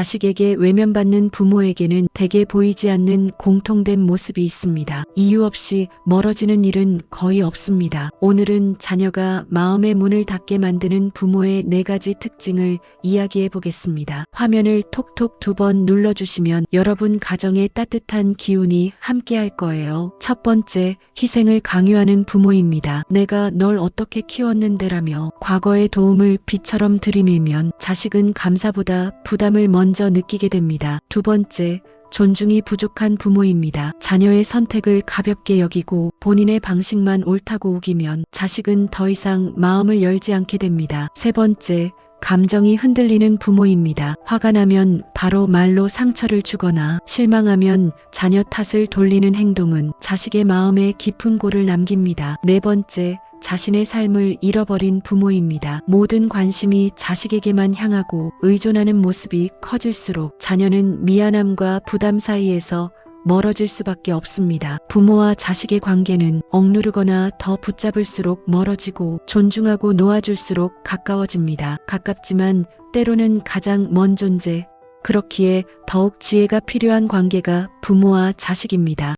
자식에게 외면받는 부모에게는 대개 보이지 않는 공통된 모습이 있습니다. 이유 없이 멀어지는 일은 거의 없습니다. 오늘은 자녀가 마음의 문을 닫게 만드는 부모의 네 가지 특징을 이야기해 보겠습니다. 화면을 톡톡 두 번 눌러주시면 여러분 가정에 따뜻한 기운이 함께 할 거예요. 첫 번째, 희생을 강요하는 부모입니다. 내가 널 어떻게 키웠는데라며 과거의 도움을 비처럼 들이밀면 자식은 감사보다 부담을 먼저 느끼게 됩니다. 두 번째, 존중이 부족한 부모입니다. 자녀의 선택을 가볍게 여기고 본인의 방식만 옳다고 우기면 자식은 더 이상 마음을 열지 않게 됩니다. 세 번째, 감정이 흔들리는 부모입니다. 화가 나면 바로 말로 상처를 주거나 실망하면 자녀 탓을 돌리는 행동은 자식의 마음에 깊은 골을 남깁니다. 네 번째, 자신의 삶을 잃어버린 부모입니다. 모든 관심이 자식에게만 향하고 의존하는 모습이 커질수록 자녀는 미안함과 부담 사이에서 멀어질 수밖에 없습니다. 부모와 자식의 관계는 억누르거나 더 붙잡을수록 멀어지고 존중하고 놓아줄수록 가까워집니다. 가깝지만 때로는 가장 먼 존재. 그렇기에 더욱 지혜가 필요한 관계가 부모와 자식입니다.